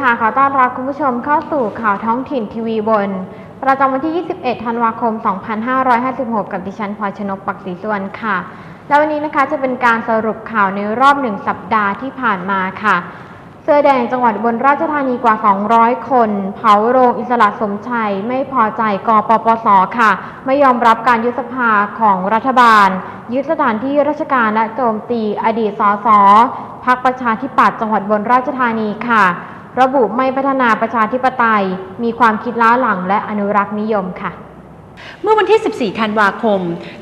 ค่ะ ขอต้อนรับคุณผู้ชมเข้าสู่ข่าวท้องถิ่นทีวีบน ประจำวันที่ 21 ธันวาคม 2556 กับดิฉันพลอยชนกปักศรีสุวรรณค่ะ แล้ววันนี้นะคะจะเป็นการสรุปข่าวในรอบหนึ่งสัปดาห์ที่ผ่านมาค่ะ เสื้อแดงจังหวัดบนราชธานีกว่า 200 คน เผาโรงอิสระสมชัย ไม่พอใจกปปสค่ะ ไม่ยอมรับการยุบสภาของรัฐบาล ยึดสถานที่ราชการและโจมตีอดีตสสพักประชาธิปัตย์จังหวัดบนราชธานีค่ะ ระบุไม่พัฒนาประชาธิปไตย มีความคิดล้าหลังและอนุรักษ์นิยมค่ะ เมื่อวันที่ 14 ธันวาคม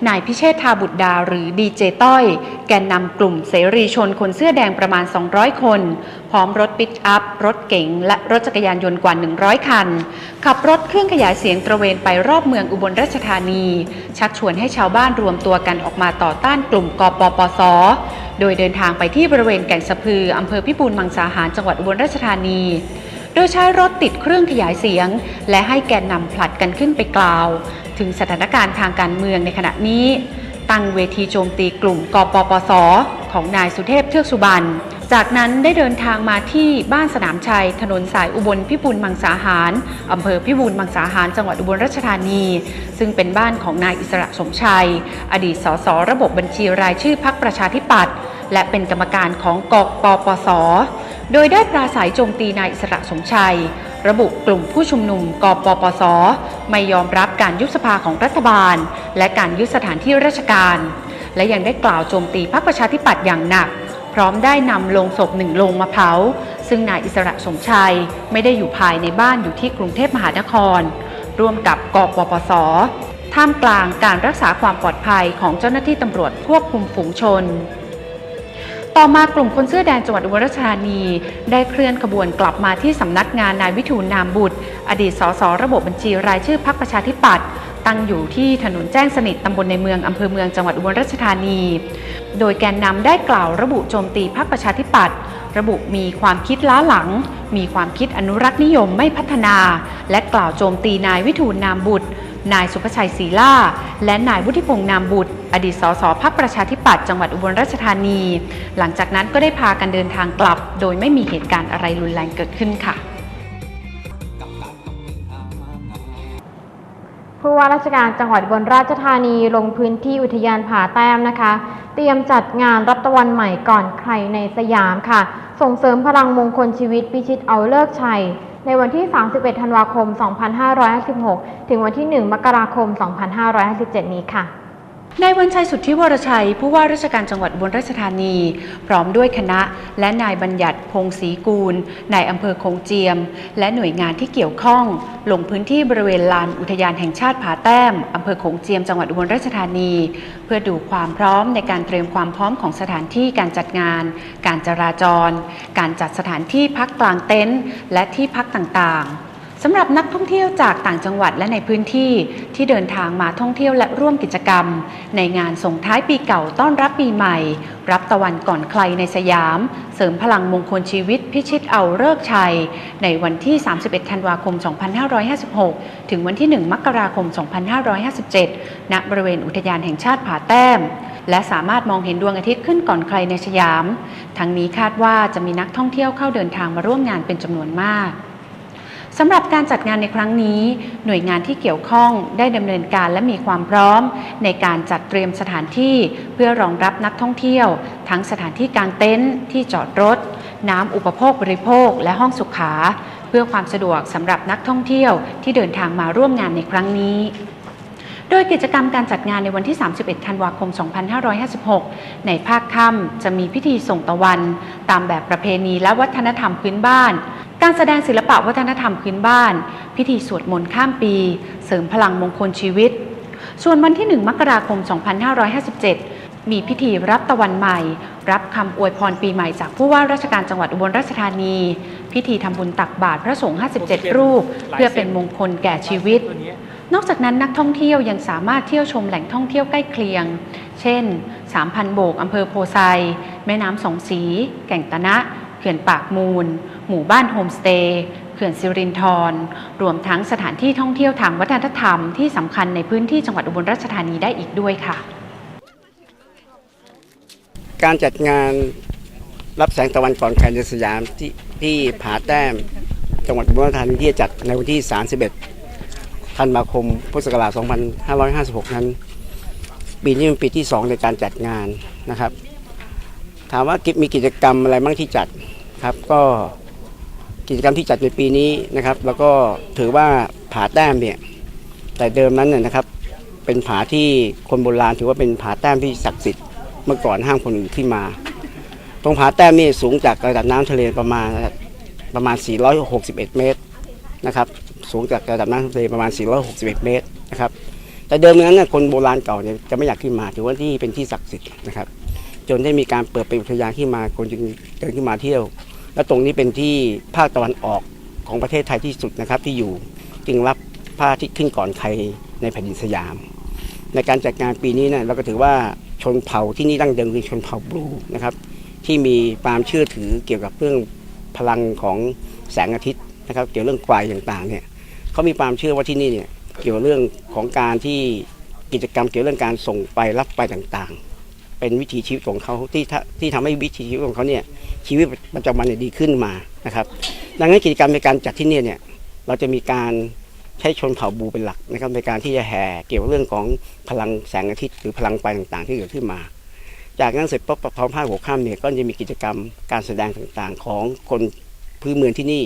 นายพิเชษทาบุตรดาหรือดีเจต้อย แกนนำกลุ่มเสรีชนคนเสื้อแดงประมาณ 200 คน พร้อมรถปิกอัพ รถเก๋ง และรถจักรยานยนต์กว่า 100 คัน ขับรถเครื่องขยายเสียงตระเวนไปรอบเมืองอุบลราชธานี ชักชวนให้ชาวบ้านรวมตัวกันออกมาต่อต้านกลุ่มกปปส โดยเดินทางไปที่บริเวณแก่งสะพืออำเภอพิบูลมังสาหารจังหวัดอุบลราชธานี โดยใช้รถติดเครื่องขยายเสียง และให้แกนนำผลัดกันขึ้นไปกล่าว ถึงสถานการณ์ทางการเมืองในขณะนี้ ตั้งเวทีโจมตีกลุ่มกปปส ของนายสุเทพเทือกสุบรรณจากนั้นได้เดินทางมาที่บ้านสนามชัย ถนนสายอุบลพิบูลมังสาหารอำเภอพิบูลมังสาหารจังหวัดอุบลราชธานี ซึ่งเป็นบ้านของนายอิสระสมชัย อดีตสสระบบบัญชีรายชื่อพักประชาธิปัตย์ และเป็นกรรมการของกปปส โดยได้ปราศัยโจมตีนายอิสระสมชัย ระบุกลุ่มผู้ชุมนุมกปปส ไม่ยอมรับการยุบสภาของรัฐบาล และการยึดสถานที่ราชการ และยังได้กล่าวโจมตีพรรคประชาธิปัตย์อย่างหนัก พร้อมได้นำโลงศพหนึ่งโลงมาเผา ซึ่งนายอิสระสมชัยไม่ได้อยู่ภายในบ้านอยู่ที่กรุงเทพมหานคร ร่วมกับกปปสท่ามกลางการรักษาความปลอดภัยของเจ้าหน้าที่ตำรวจควบคุมฝูงชน ต่อมากลุ่มคนเสื้อแดงจังหวัดอุบลราชธานี ได้เคลื่อนขบวนกลับมาที่สำนักงานนายวิทูลนามบุตร อดีตสสระบบบัญชีรายชื่อพักประชาธิปัตย์ตั้งอยู่ที่ถนนแจ้งสนิทตำบลในเมืองอำเภอเมืองจังหวัดอุบลราชธานี โดยแกนนำได้กล่าวระบุโจมตีพักประชาธิปัตย์ระบุมีความคิดล้าหลัง มีความคิดอนุรักษ์นิยมไม่พัฒนา และกล่าวโจมตีนายวิทูลนามบุตร นายสุภชัยศรีล่า และนายวุฒิพงษ์นามบุตร อดีตสสพักประชาธิปัตย์จังหวัดอุบลราชธานี หลังจากนั้นก็ได้พากันเดินทางกลับ โดยไม่มีเหตุการณ์อะไรรุนแรงเกิดขึ้นค่ะ ผู้ว่าราชการจังหวัดอุบนราชธานีลงพื้นที่อุทยานผาแต้มนะคะ เตรียมจัดงานรับตะวันใหม่ก่อนใครในสยามค่ะ ส่งเสริมพลังมงคลชีวิตพิชิตเอาเลิกชัย ในวันที่ 31 ธันวาคม 2556 ถึงวันที่ 1 มกราคม 2557 นี้ค่ะ นายวันชัยสุทธิวรชัย ผู้ว่าราชการจังหวัดอุบลราชธานี พร้อมด้วยคณะ และนายบัญญัติพงศรีกูล นายอำเภอคงเจียม และหน่วยงานที่เกี่ยวข้อง ลงพื้นที่บริเวณลานอุทยานแห่งชาติผาแต้มอำเภอคงเจียมจังหวัดอุบลราชธานี เพื่อดูความพร้อมในการเตรียมความพร้อมของสถานที่การจัดงาน การจราจร การจัดสถานที่พักกลางเต็นท์และที่พักต่างๆ สำหรับนักท่องเที่ยวจากต่างจังหวัดและในพื้นที่ที่เดินทางมาท่องเที่ยวและร่วมกิจกรรม ในงานส่งท้ายปีเก่าต้อนรับปีใหม่ รับตะวันก่อนใครในสยาม เสริมพลังมงคลชีวิตพิชิตเอาเลิกชัย ในวันที่ 31 ธันวาคม 2556 ถึงวันที่ 1 มกราคม 2557 ณ บริเวณอุทยานแห่งชาติผาแต้ม และสามารถมองเห็นดวงอาทิตย์ขึ้นก่อนใครในสยาม ทั้งนี้คาดว่าจะมีนักท่องเที่ยวเข้าเดินทางมาร่วมงานเป็นจำนวนมาก สำหรับการจัดงานในครั้งนี้ หน่วยงานที่เกี่ยวข้องได้ดำเนินการและมีความพร้อม ในการจัดเตรียมสถานที่เพื่อรองรับนักท่องเที่ยว ทั้งสถานที่กางเต็นท์ที่จอดรถ น้ำอุปโภคบริโภค และห้องสุขา เพื่อความสะดวกสำหรับนักท่องเที่ยวที่เดินทางมาร่วมงานในครั้งนี้ โดยกิจกรรมการจัดงานในวันที่ 31 ธันวาคม 2556 ในภาคค่ำจะมีพิธีส่งตะวัน ตามแบบประเพณีและวัฒนธรรมพื้นบ้าน การแสดงศิลปะวัฒนธรรมพื้นบ้าน พิธีสวดมนต์ข้ามปี เสริมพลังมงคลชีวิต ส่วนวันที่ 1 มกราคม 2557 มีพิธีรับตะวันใหม่ รับคำอวยพรปีใหม่จากผู้ว่าราชการจังหวัดอุบลราชธานี พิธีทำบุญตักบาตรพระสงฆ์ 57 รูป เพื่อเป็นมงคลแก่ชีวิต นอกจากนั้นนักท่องเที่ยวยังสามารถเที่ยวชมแหล่งท่องเที่ยวใกล้เคียง เช่น 3,000 โบกอำเภอโพไซ แม่น้ำสองสี แก่งตะนะ เขื่อนปากมูล หมู่บ้านโฮมสเตย์เขื่อนสิรินธรรวมทั้งสถานที่ท่องเที่ยวทางวัฒนธรรมที่สำคัญในพื้นที่จังหวัดอุบลราชธานีได้อีกด้วยค่ะ การจัดงานรับแสงตะวันก่อนใครในสยามที่ที่ผาแต้ม จังหวัดอุบลราชธานีที่จะจัดในวันที่ 31 ธันวาคมพุทธศักราช 2556 นั้น ปีนี้เป็นปีที่ 2 ในการจัดงานนะครับ ถามว่ากิจมีกิจกรรมอะไรบ้างที่จัดครับ ก็กิจกรรมที่จัดในปีนี้นะครับ แล้วก็ถือว่าผาแต้มเนี่ย แต่เดิมนั้นเนี่ยนะครับ เป็นผาที่คนโบราณถือว่าเป็นผาแต้มที่ศักดิ์สิทธิ์เมื่อก่อนห้ามคนอื่นขึ้นมา ตรงผาแต้มนี่สูงจากระดับน้ำทะเลประมาณประมาณ 461 เมตร นะครับสูงจากระดับน้ำทะเลประมาณ 461 เมตรนะครับแต่เดิมนั้นน่ะคนโบราณเก่าเนี่ยจะไม่อยากขึ้นมาถือว่าที่เป็นที่ศักดิ์สิทธิ์นะครับจนได้มีการเปิดเป็นอุทยานขึ้นมาคนจึงเดินขึ้นมาเที่ยว และตรงนี้เป็นที่ภาคตะวันออกของประเทศไทยที่สุดนะครับที่อยู่จึงรับพระอาทิตย์ขึ้นก่อนใครในแผ่นดินสยาม ในการจัดงานปีนี้เนี่ยเราก็ถือว่าชนเผ่าที่นี่ดั้งเดิมคือชนเผ่าบลูนะครับที่มีความเชื่อถือเกี่ยวกับเรื่องพลังของแสงอาทิตย์ นะครับ เกี่ยวเรื่องควายต่างๆเนี่ยเขามีความเชื่อว่าที่นี่เนี่ยเกี่ยวเรื่องของการที่กิจกรรมเกี่ยวเรื่องการส่งไปรับไปต่างๆ เป็นวิถีชีวิตของเขาที่ทะที่ทำให้วิถีชีวิตของเขาเนี่ยชีวิตประจำวันเนี่ยดีขึ้นมานะครับ ดังนั้นกิจกรรมในการจัดที่นี่เนี่ยเราจะมีการใช้ชนเผ่าบูเป็นหลักนะครับในการที่จะแห่เกี่ยวกับเรื่องของพลังแสงอาทิตย์หรือพลังไฟต่างๆ ที่เกิดขึ้นมา จากนั้นเสร็จปุ๊บพอภาคหัวค่ำเนี่ยก็จะมีกิจกรรมการแสดงต่างๆ ของคนพื้นเมืองที่นี่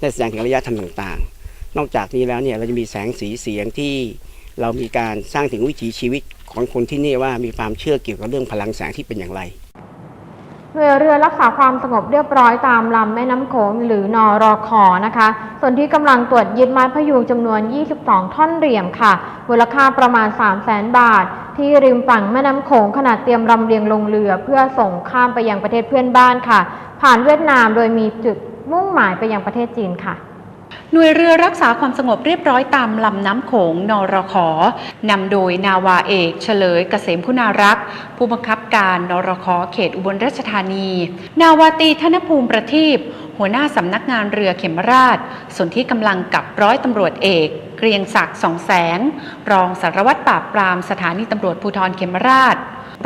ได้แสดงถึงอารยธรรมต่างๆ นอกจากนี้แล้วเนี่ยเราจะมีแสงสีเสียงที่เรามีการสร้างถึงวิถีชีวิตของคนที่นี่ว่ามีความเชื่อเกี่ยวกับเรื่องพลังแสงที่เป็นอย่างไรหน่วยเรือรักษาความสงบเรียบร้อยตามลำแม่น้ำโขงหรือนอรอคอนะคะ ส่วนที่กำลังตรวจยึดไม้พยุงจำนวน 22 ท่อนเหลี่ยมค่ะ มูลค่าประมาณ 3 0 0แสนบาท ที่ริมฝั่งแม่น้ำโขงขณะเตรียมลำเลียงลงเรือ เพื่อส่งข้ามไปยังประเทศเพื่อนบ้านค่ะ ผ่านเวียดนามโดยมีจุด มุ่งหมายไปยังประเทศจีนค่ะหน่วยเรือรักษาความสงบเรียบร้อยตามลำน้ำโขงนรขนำโดยนาวาเอก เฉลยเกษมคุณารักษ์ ผู้บังคับการนรขเขตอุบลราชธานี นาวาตรีธนภูมิประทีปหัวหน้าสำนักงานเรือเขมราชส่วนที่กำลังกับร้อยตำรวจเอกเกรียงศักดิ์สองแสงรองสารวัตรปราบปรามสถานีตำรวจภูธรเขมราช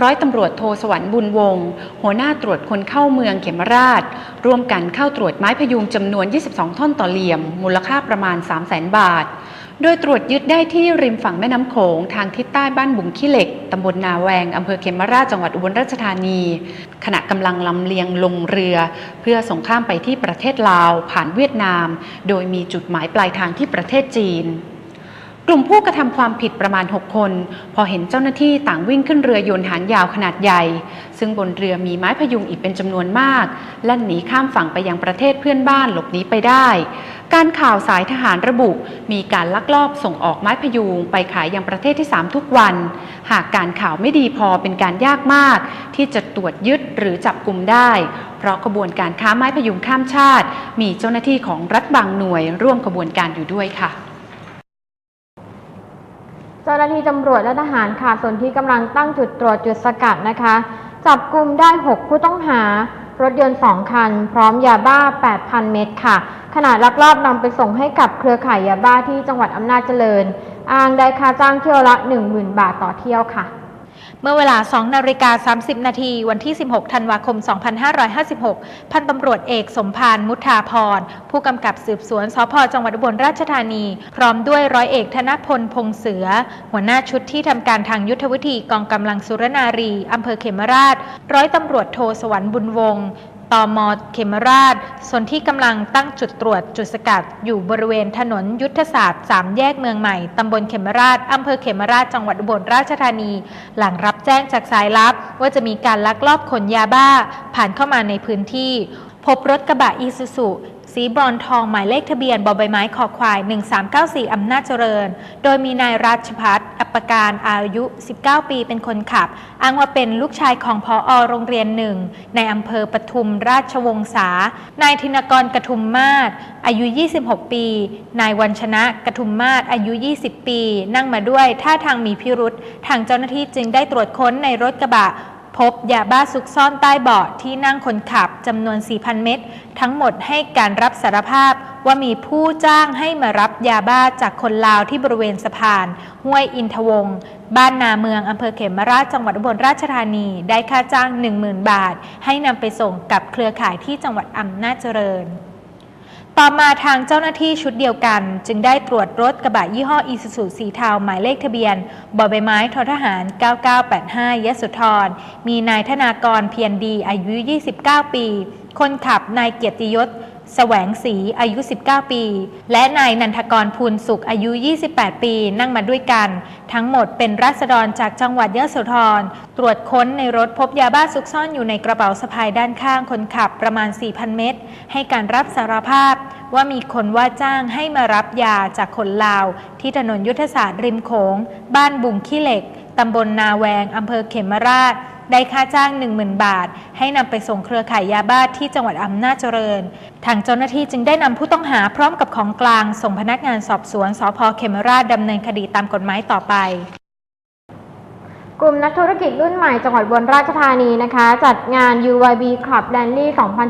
ร้อยตำรวจโทสวรรค์บุญวงศ์หัวหน้าตรวจคนเข้าเมืองเขมราช ร่วมกันเข้าตรวจไม้พยุงจำนวน 22 ท่อนต่อเหลี่ยม มูลค่าประมาณ 3 0 0แสนบาท โดยตรวจยึดได้ที่ริมฝั่งแม่น้ำโขงทางทิศใต้บ้านบุงขี้เหล็กตำบลนาแวงอำเภอเขมราชจังหวัดอุบลราชธานี ขณะกำลังลำเลียงลงเรือ เพื่อส่งข้ามไปที่ประเทศลาว ผ่านเวียดนาม โดยมีจุดหมายปลายทางที่ประเทศจีน กลุ่มผู้กระทำความผิดประมาณ 6 คน พอเห็นเจ้าหน้าที่ต่างวิ่งขึ้นเรือยนต์หางยาวขนาดใหญ่ ซึ่งบนเรือมีไม้พยุงอีกเป็นจำนวนมาก แล่นหนีข้ามฝั่งไปยังประเทศเพื่อนบ้านหลบหนีไปได้ การข่าวสายทหารระบุ มีการลักลอบส่งออกไม้พยุงไปขายยังประเทศที่ 3 ทุกวัน หากการข่าวไม่ดีพอเป็นการยากมาก ที่จะตรวจยึดหรือจับกลุ่มได้ เพราะขบวนการค้าไม้พยุงข้ามชาติ มีเจ้าหน้าที่ของรัฐบางหน่วย ร่วมขบวนการอยู่ด้วยค่ะ จ้าหน้าที่ตำรวจและทหารค่ะส่วนที่กำลังตั้งจุดตรวจจุดสกัดนะคะ จับกลุ่มได้ 6 ผู้ต้องหา รถยนต์ 2 คัน พร้อมยาบ้า 8,000 เม็ดค่ะ ขณะลักลอบนำไปส่งให้กับเครือข่ายยาบ้าที่จังหวัดอำนาจเจริญ อ้างได้ค่าจ้างเที่ยวละ 10,000 บาทต่อเที่ยวค่ะ เมื่อเวลา 2 นาฬิกา 30 นาที วันที่ 16 ธันวาคม 2556 พันตำรวจเอกสมพานมุทาพร ผู้กำกับสืบสวนสพจังหวัดอุบลราชธานี พร้อมด้วยร้อยเอกธนพลพงเสือ หัวหน้าชุดที่ทำการทางยุทธวิธีกองกำลังสุรนารีอำเภอเขมราช ร้อยตำรวจโทสวรรค์บุญวงศ์ ตมเขมราช ส่วนที่กำลังตั้งจุดตรวจจุดสกัด อยู่บริเวณถนนยุทธศาสตร์ 3 แยกเมืองใหม่ ตำบลเขมราช อำเภอเขมราช จังหวัดอุบลราชธานี หลังรับแจ้งจากสายลับ ว่าจะมีการลักลอบขนยาบ้า ผ่านเข้ามาในพื้นที่ พบรถกระบะอีซูซุ สีบรอนทองหมายเลขทะเบียนบอใบไม้คอควาย 1394 อำนาจเจริญ โดยมีนายราชพัฒน์อัปการอายุ 19 ปีเป็นคนขับ อ้างว่าเป็นลูกชายของพออโรงเรียนหนึ่ง ในอำเภอปทุมราชวงศา นายธินกรกทุมมาศอายุ 26 ปี นายวันชนะกทุมมาศอายุ 20 ปี นั่งมาด้วยท่าทางมีพิรุษทางเจ้าหน้าที่จึงได้ตรวจค้นในรถกระบะ พบยาบ้าซุกซ่อนใต้เบาะที่นั่งคนขับจำนวน 4,000 เม็ดทั้งหมดให้การรับสารภาพว่ามีผู้จ้างให้มารับยาบ้าจากคนลาวที่บริเวณสะพาน ห้วยอินทวงศ์บ้านนาเมืองอำเภอเขมราชจังหวัดอุบลราชธานี ได้ค่าจ้าง 10,000 บาท ให้นำไปส่งกับเครือข่ายที่จังหวัดอำนาจเจริญ ต่อมาทางเจ้าหน้าที่ชุดเดียวกัน จึงได้ตรวจรถกระบะยี่ห้ออีซูซูสีเทาหมายเลขทะเบียนบอใบไม้ททหาร 9985 ยะสุธร มีนายธนากรเพียรดีอายุ 29 ปี คนขับนายเกียรติยศ แสวงศรีอายุ 19 ปี และนายนันทกรพูนสุขอายุ 28 ปี นั่งมาด้วยกัน ทั้งหมดเป็นรัษฎรจากจังหวัดยะโสธร ตรวจค้นในรถพบยาบ้าซุกซ่อนอยู่ในกระเป๋าสะพายด้านข้างคนขับประมาณ 4,000 เม็ด ให้การรับสารภาพว่ามีคนว่าจ้างให้มารับยาจากคนลาว ที่ถนนยุทธศาสตร์ริมโขง บ้านบุงขี้เหล็ก ตำบลนาแวงอำเภอเขมราช ได้ค่าจ้าง 10,000 บาท ให้นำไปส่งเครือข่ายยาบ้าที่จังหวัดอำนาจเจริญ ทางเจ้าหน้าที่จึงได้นำผู้ต้องหาพร้อมกับของกลาง ส่งพนักงานสอบสวนสพเขมราชดำเนินคดีตามกฎหมายต่อไปกลุ่มนักธุรกิจรุ่นใหม่จังหวัดอุบลราชธานีนะคะ จัดงาน UYB Club Rally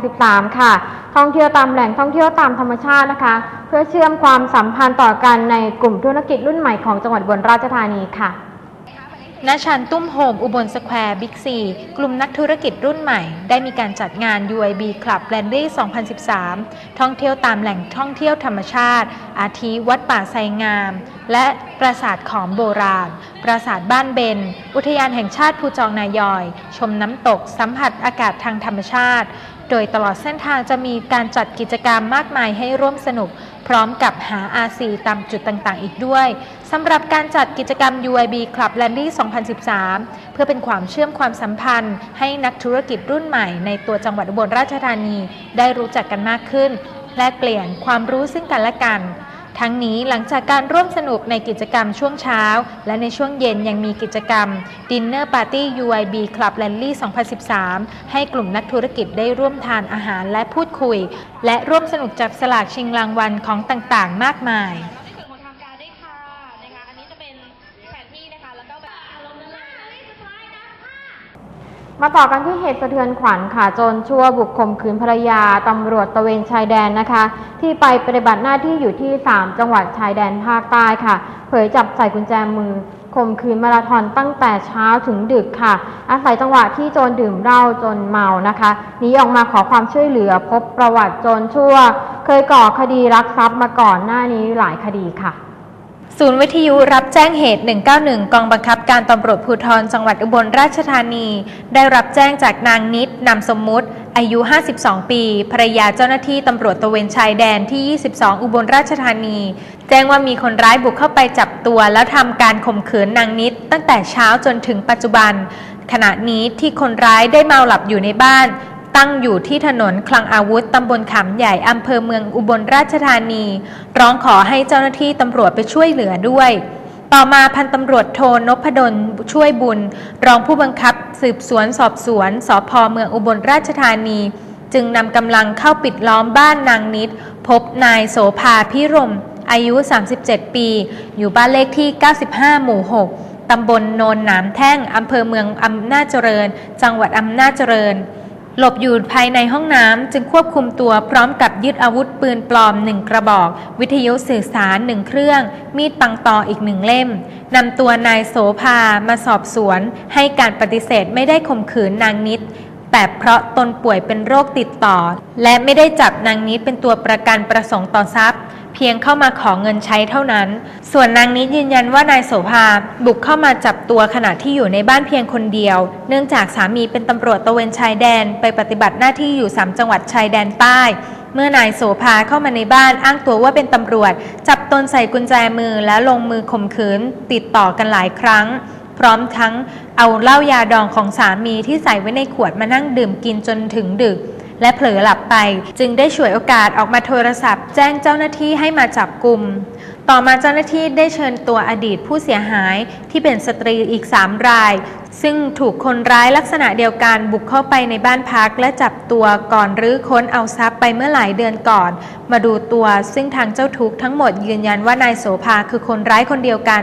2013 ค่ะ ท่องเที่ยวตามแหล่งท่องเที่ยวตามธรรมชาตินะคะ เพื่อเชื่อมความสัมพันธ์ต่อกันในกลุ่มธุรกิจรุ่นใหม่ของจังหวัดอุบลราชธานีค่ะ ณชันตุ้มโฮมอุบลสแควร์บิ๊กซีกลุ่มนักธุรกิจรุ่นใหม่ ได้มีการจัดงาน UIB Club r a n d y 2013 ท่องเที่ยวตามแหล่งท่องเที่ยวธรรมชาติ อาทิวัดป่าไซงาม และปราสาทขอมโบราณ ปราสาทบ้านเบน อุทยานแห่งชาติภูจองนายอย ชมน้ำตก สัมผัสอากาศทางธรรมชาติ โดยตลอดเส้นทางจะมีการจัดกิจกรรมมากมายให้ร่วมสนุก พร้อมกับหา RC ตามจุดต่างๆ อีกด้วย สำหรับการจัดกิจกรรม UIB Club r a l l y 2013 เพื่อเป็นความเชื่อมความสัมพันธ์ ให้นักธุรกิจรุ่นใหม่ในตัวจังหวัดอุบลราชธานี ได้รู้จักกันมากขึ้น และเปลี่ยนความรู้ซึ่งกันและกัน ทั้งนี้หลังจากการร่วมสนุกในกิจกรรมช่วงเช้า และในช่วงเย็นยังมีกิจกรรม Dinner Party UIB Club Rally 2013 ให้กลุ่มนักธุรกิจได้ร่วมทานอาหารและพูดคุย และร่วมสนุกจับสลากชิงรางวัลของต่างๆ มากมาย มาต่อกันที่เหตุสะเทือนขวัญค่ะโจรชั่วบุกข่มขืนภรรยาตำรวจตระเวนชายแดนนะคะ ที่ไปปฏิบัติหน้าที่อยู่ที่ 3 จังหวัดชายแดนภาคใต้ค่ะ เผยจับใส่กุญแจมือข่มขืนมาราธอนตั้งแต่เช้าถึงดึกค่ะ อาศัยจังหวะที่โจรดื่มเหล้าจนเมานะคะหนีออกมาขอความช่วยเหลือพบประวัติโจรชั่ว เคยก่อคดีรักทรัพย์มาก่อนหน้านี้หลายคดีค่ะ ศูนย์วิทยุรับแจ้งเหตุ 191 กองบังคับการตำรวจภูธรจังหวัดอุบลราชธานี ได้รับแจ้งจากนางนิดนามสมมุติ อายุ 52 ปีภรรยาเจ้าหน้าที่ตำรวจตะเวนชายแดนที่ 22 อุบลราชธานี แจ้งว่ามีคนร้ายบุกเข้าไปจับตัวแล้วทำการข่มขืนนางนิด ตั้งแต่เช้าจนถึงปัจจุบัน ขณะนี้ที่คนร้ายได้เมาหลับอยู่ในบ้าน ตั้งอยู่ที่ถนนคลังอาวุธตำบลขามใหญ่อำเภอเมืองอุบลราชธานี ร้องขอให้เจ้าหน้าที่ตำรวจไปช่วยเหลือด้วย ต่อมาพันตำรวจโทนพดลช่วยบุญ รองผู้บังคับ สืบสวนสอบสวนสพเมืองอุบลราชธานี จึงนำกำลังเข้าปิดล้อมบ้านนางนิด พบนายโสภาพิรม อายุ 37 ปี อยู่บ้านเลขที่ 95 หมู่ 6ตำบลโนนหนามแท่งอำเภอเมืองอำนาจเจริญ จังหวัดอำนาจเจริญ หลบอยู่ภายในห้องน้ำจึงควบคุมตัวพร้อมกับยึดอาวุธปืนปลอมหนึ่งกระบอก วิทยุสื่อสารหนึ่งเครื่อง มีดปังตออีกหนึ่งเล่มนำตัวนายโสภามาสอบสวน ให้การปฏิเสธไม่ได้ข่มขืนนางนิดแต่เพราะตนป่วยเป็นโรคติดต่อ และไม่ได้จับนางนิดเป็นตัวประกันประสงค์ต่อทรัพย์ พียงเข้ามาขอเงินใช้เท่านั้น ส่วนนางนิดยืนยันว่านายโสภาบุกเข้ามาจับตัวขณะที่อยู่ในบ้านเพียงคนเดียว เนื่องจากสามีเป็นตำรวจตระเวนชายแดนไปปฏิบัติหน้าที่อยู่3จังหวัดชายแดนใต้ เมื่อนายโสภาเข้ามาในบ้านอ้างตัวว่าเป็นตำรวจ จับตนใส่กุญแจมือแล้วลงมือข่มขืน ติดต่อกันหลายครั้ง พร้อมทั้งเอาเหล้ายาดองของสามีที่ใส่ไว้ในขวดมานั่งดื่มกินจนถึงดึก และเผลอหลับไป จึงได้ฉวยโอกาสออกมาโทรศัพท์ แจ้งเจ้าหน้าที่ให้มาจับกลุ่มต่อมาเจ้าหน้าที่ได้เชิญตัวอดีตผู้เสียหายที่เป็นสตรีอีก 3 ราย ซึ่งถูกคนร้ายลักษณะเดียวกันบุกเข้าไปในบ้านพักและจับตัวก่อนรื้อค้นเอาทรัพย์ไปเมื่อหลายเดือนก่อน มาดูตัวซึ่งทางเจ้าทุกข์ทั้งหมดยืนยันว่านายโสภาคือคนร้ายคนเดียวกัน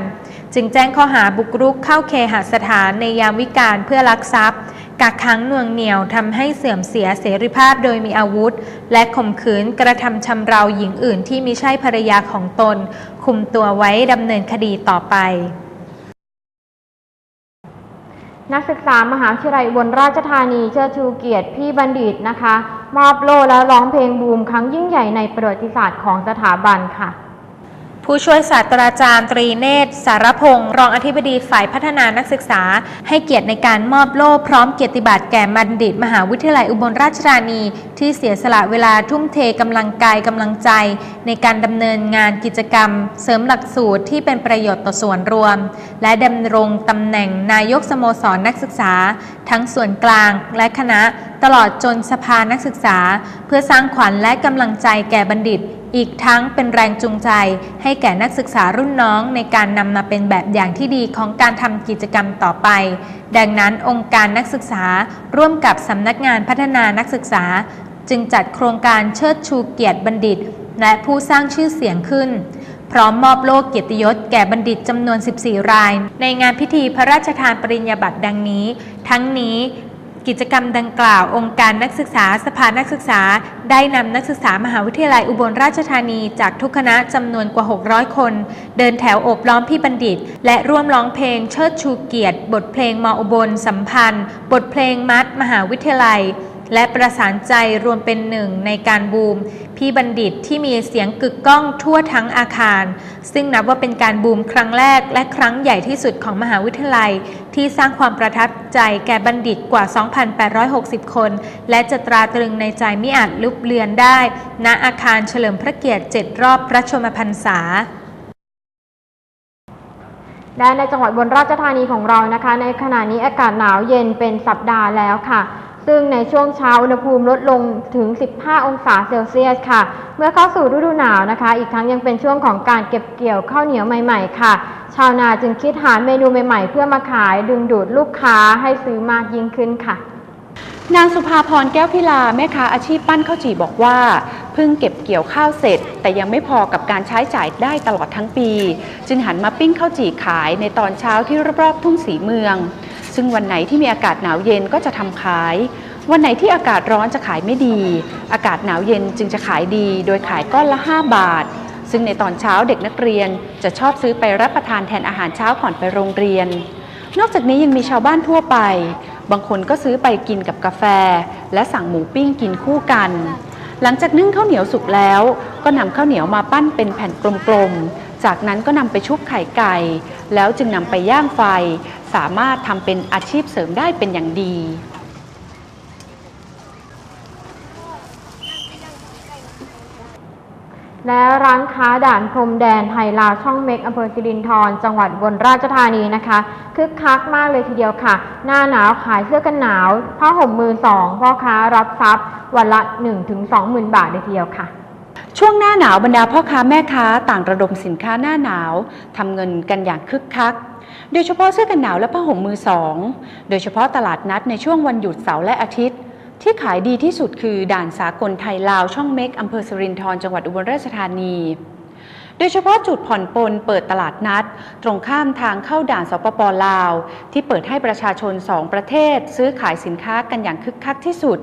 จึงแจ้งข้อหาบุกรุกเข้าเคหสถานในยามวิกาลเพื่อลักทรัพย์ กักขังหน่วงเหนี่ยวทำให้เสื่อมเสียเสรีภาพโดยมีอาวุธ และข่มขืนกระทำชำเราหญิงอื่นที่มิใช่ภรรยาของตน คุมตัวไว้ดำเนินคดีต่อไป นักศึกษามหาวิทยาลัยบลราชธานีเชิดชูเกียรติพี่บัณฑิตนะคะ มอบโล่และร้องเพลงบูมครั้งยิ่งใหญ่ในประวัติศาสตร์ของสถาบันค่ะ ผู้ช่วยศาสตราจารย์ตรีเนตร สารพงศ์รองอธิบดีฝ่ายพัฒนานักศึกษา ให้เกียรติในการมอบโล่พร้อมเกียรติบัตรแก่บัณฑิต มหาวิทยาลัยอุบลราชธานี ที่เสียสละเวลาทุ่มเทกำลังกายกำลังใจ ในการดำเนินงานกิจกรรม เสริมหลักสูตรที่เป็นประโยชน์ต่อส่วนรวม และดำรงตำแหน่งนายกสโมสรนักศึกษา ทั้งส่วนกลางและคณะตลอดจนสภานักศึกษา เพื่อสร้างขวัญและกำลังใจแก่บัณฑิต อีกทั้งเป็นแรงจูงใจ ให้แก่นักศึกษารุ่นน้องในการนำมาเป็นแบบอย่างที่ดีของการทำกิจกรรมต่อไป ดังนั้นองค์การนักศึกษาร่วมกับสำนักงานพัฒนานักศึกษา จึงจัดโครงการเชิดชูเกียรติบัณฑิต และผู้สร้างชื่อเสียงขึ้นพร้อมมอบโล่เกียรติยศแก่บัณฑิตจำนวน 14 ราย ในงานพิธีพระราชทานปริญญาบัตรดังนี้ ทั้งนี้ กิจกรรมดังกล่าว องค์การนักศึกษาสภานักศึกษา ได้นำนักศึกษามหาวิทยาลัยอุบลราชธานีจากทุกคณะจำนวนกว่า 600 คน เดินแถวโอบล้อมพี่บัณฑิต และร่วมร้องเพลงเชิดชูเกียรติ บทเพลงมออุบลสัมพันธ์ บทเพลงมัดมหาวิทยาลัย และประสานใจรวมเป็นหนึ่งในการบูม พี่บัณฑิตที่มีเสียงกึกก้องทั่วทั้งอาคาร ซึ่งนับว่าเป็นการบูมครั้งแรกและครั้งใหญ่ที่สุดของมหาวิทยาลัย ที่สร้างความประทับใจแก่บัณฑิตกว่า 2,860 คน และจะตราตรึงในใจมิอาจลุบเลือนได้ ณอาคารเฉลิมพระเกียรติ 7 รอบพระชมพรรษาและในจังหวัดบนราชธานีของเรานะคะ ในขณะนี้อากาศหนาวเย็นเป็นสัปดาห์แล้วค่ะ ซึ่งในช่วงเช้าอุณหภูมิลดลงถึง 15 องศาเซลเซียสค่ะ เมื่อเข้าสู่ฤดูหนาวนะคะ อีกทั้งยังเป็นช่วงของการเก็บเกี่ยวข้าวเหนียวใหม่ ๆ ค่ะ ชาวนาจึงคิดหาเมนูใหม่ ๆ เพื่อมาขายดึงดูดลูกค้าให้ซื้อมากยิ่งขึ้นค่ะนางสุภาพรแก้วพิลาแม่ค้าอาชีพปั้นข้าวจี่บอกว่า เพิ่งเก็บเกี่ยวข้าวเสร็จ แต่ยังไม่พอกับการใช้จ่ายได้ตลอดทั้งปี จึงหันมาปิ้งข้าวจี่ขายในตอนเช้าที่รอบๆทุ่งสีเมือง ซึ่งวันไหนที่มีอากาศหนาวเย็นก็จะทำขาย วันไหนที่อากาศร้อนจะขายไม่ดี อากาศหนาวเย็นจึงจะขายดี โดยขายก้อนละ 5 บาท ซึ่งในตอนเช้าเด็กนักเรียนจะชอบซื้อไปรับประทานแทนอาหารเช้าก่อนไปโรงเรียน นอกจากนี้ยังมีชาวบ้านทั่วไป บางคนก็ซื้อไปกินกับกาแฟ และสั่งหมูปิ้งกินคู่กันหลังจากนึ่งข้าวเหนียวสุกแล้ว ก็นำข้าวเหนียวมาปั้นเป็นแผ่นกลมๆ จากนั้นก็นำไปชุบไข่ไก่ แล้วจึงนำไปย่างไฟ สามารถทำเป็นอาชีพเสริมได้เป็นอย่างดีและร้านค้าด่านพรมแดนไทยลาวช่องเม็กอำเภอสิรินธรจังหวัดอุบนราชธานีนะคะคึกคักมากเลยทีเดียวค่ะ หน้าหนาวขายเสื้อกันหนาวผ้าห่มมือสองพ่อค้ารับทรัพย์ วันละ 1-20,000บาทเลยทีเดียวค่ะ ช่วงหน้าหนาวบรรดาพ่อค้าแม่ค้าต่างระดมสินค้าหน้าหนาวทำเงินกันอย่างคึกคัก โดยเฉพาะเสื้อกันหนาวและผ้าห่มมือสอง โดยเฉพาะตลาดนัดในช่วงวันหยุดเสาร์และอาทิตย์ ที่ขายดีที่สุดคือด่านสากลไทยลาวช่องเม็กอำเภอสรินธรจังหวัดอุบลราชธานี โดยเฉพาะจุดผ่อนปลนเปิดตลาดนัด ตรงข้ามทางเข้าด่านสปปลาว ที่เปิดให้ประชาชนสองประเทศ ซื้อขายสินค้ากันอย่างคึกคักที่สุด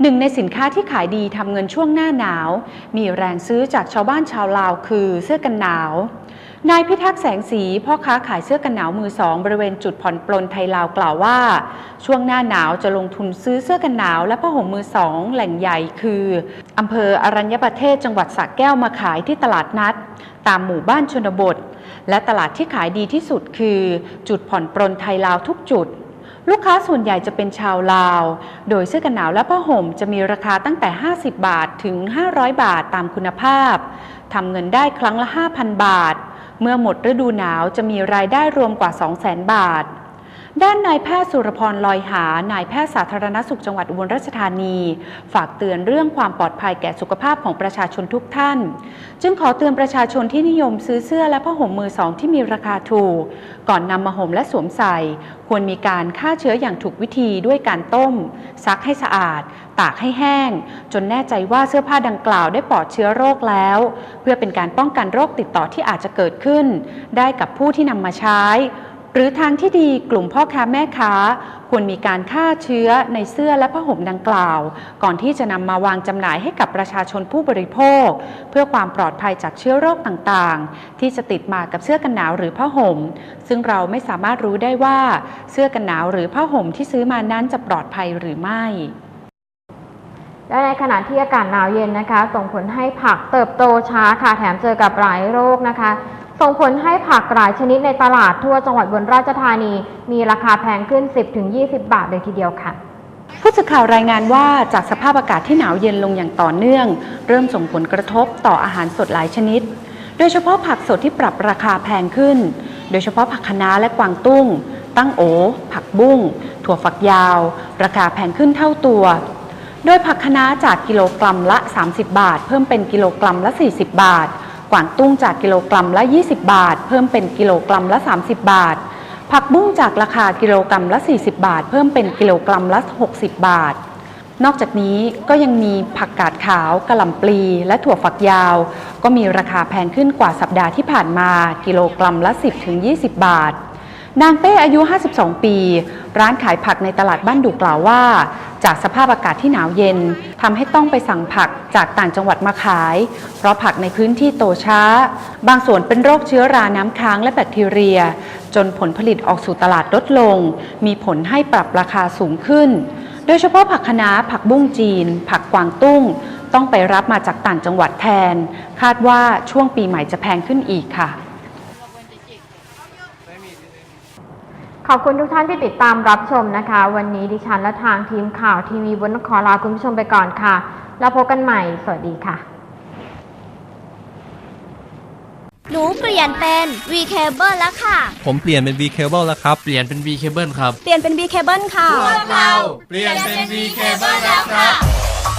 หนึ่งในสินค้าที่ขายดีทำเงินช่วงหน้าหนาว มีแรงซื้อจากชาวบ้านชาวลาวคือเสื้อกันหนาว นายพิทักษ์แสงสีพ่อค้าขายเสื้อกันหนาวมือสองบริเวณจุดผ่อนปลนไทยลาวกล่าวว่า ช่วงหน้าหนาวจะลงทุนซื้อเสื้อกันหนาวและผ้าห่มมือสองแหล่งใหญ่คืออำเภออรัญญประเทศจังหวัดสระแก้วมาขายที่ตลาดนัด ตามหมู่บ้านชนบท และตลาดที่ขายดีที่สุดคือ จุดผ่อนปลนไทยลาวทุกจุดลูกค้าส่วนใหญ่จะเป็นชาวลาว โดยเสื้อกันหนาวและผ้าห่มจะมีราคาตั้งแต่ 50 บาทถึง 500 บาทตามคุณภาพ ทำเงินได้ครั้งละ 5,000 บาท เมื่อหมดฤดูหนาวจะมีรายได้รวมกว่า 200,000 บาท ด้านนายแพทย์สุรพรลอยหา นายแพทย์สาธารณสุขจังหวัดอุบลราชธานี ฝากเตือนเรื่องความปลอดภัยแก่สุขภาพของประชาชนทุกท่าน จึงขอเตือนประชาชนที่นิยมซื้อเสื้อและผ้าห่มมือสองที่มีราคาถูก ก่อนนำมาห่มและสวมใส่ ควรมีการฆ่าเชื้ออย่างถูกวิธีด้วยการต้ม ซักให้สะอาด ตากให้แห้ง จนแน่ใจว่าเสื้อผ้าดังกล่าวได้ปลอดเชื้อโรคแล้ว เพื่อเป็นการป้องกันโรคติดต่อที่อาจจะเกิดขึ้น ได้กับผู้ที่นำมาใช้ หรือทางที่ดีกลุ่มพ่อค้าแม่ค้า ควรมีการฆ่าเชื้อในเสื้อและผ้าห่มดังกล่าว ก่อนที่จะนำมาวางจำหน่ายให้กับประชาชนผู้บริโภค เพื่อความปลอดภัยจากเชื้อโรคต่างๆ ที่จะติดมากับเสื้อกันหนาวหรือผ้าห่ม ซึ่งเราไม่สามารถรู้ได้ว่าเสื้อกันหนาวหรือผ้าห่มที่ซื้อมานั้นจะปลอดภัยหรือไม่และในขณะที่อากาศหนาวเย็นนะคะ ส่งผลให้ผักเติบโตช้าค่ะ แถมเจอกับหลายโรคนะคะ ส่งผลให้ผักหลายชนิดในตลาดทั่วจังหวัดบนราชธานี มีราคาแพงขึ้น 10-20 บาทเลยทีเดียวค่ะผู้สื่อข่าวรายงานว่าจากสภาพอากาศที่หนาวเย็นลงอย่างต่อเนื่อง เริ่มส่งผลกระทบต่ออาหารสดหลายชนิด โดยเฉพาะผักสดที่ปรับราคาแพงขึ้น โดยเฉพาะผักคะน้าและกวางตุ้ง ตั้งโอ ผักบุ้ง ถั่วฝักยาว ราคาแพงขึ้นเท่าตัว โดยผักคะน้าจากกิโลกรัมละ 30 บาท เพิ่มเป็นกิโลกรัมละ 40 บาท กวางตุ้งจากกิโลกรัมละ 20 บาท เพิ่มเป็นกิโลกรัมละ 30 บาท ผักบุ้งจากราคากิโลกรัมละ 40 บาท เพิ่มเป็นกิโลกรัมละ 60 บาท นอกจากนี้ก็ยังมีผักกาดขาวกระหล่ำปลี และถั่วฝักยาว ก็มีราคาแพงขึ้นกว่าสัปดาห์ที่ผ่านมา กิโลกรัมละ 10-20 บาท นางเป้อายุ 52 ปี ร้านขายผักในตลาดบ้านดุกล่าวว่า จากสภาพอากาศที่หนาวเย็นทำให้ต้องไปสั่งผักจากต่างจังหวัดมาขาย เพราะผักในพื้นที่โตช้า บางส่วนเป็นโรคเชื้อราน้ำค้างและแบคทีเรีย จนผลผลิตออกสู่ตลาดลดลง มีผลให้ปรับราคาสูงขึ้น โดยเฉพาะผักคะน้าผักบุ้งจีน ผักกวางตุ้ง ต้องไปรับมาจากต่างจังหวัดแทน คาดว่าช่วงปีใหม่จะแพงขึ้นอีกค่ะ ขอบคุณทุกท่านที่ติดตามรับชมนะคะ วันนี้ดิฉันและทางทีมข่าวทีวีบนขอลาคุณผู้ชมไปก่อนค่ะ แล้วพบกันใหม่ สวัสดีค่ะ หนูเปลี่ยนเป็น V Cable แล้วค่ะ ผมเปลี่ยนเป็น V Cable แล้วครับ เปลี่ยนเป็น V Cable ครับ เปลี่ยนเป็น V Cable ค่ะเปลี่ยนเป็น V Cable แล้วครับ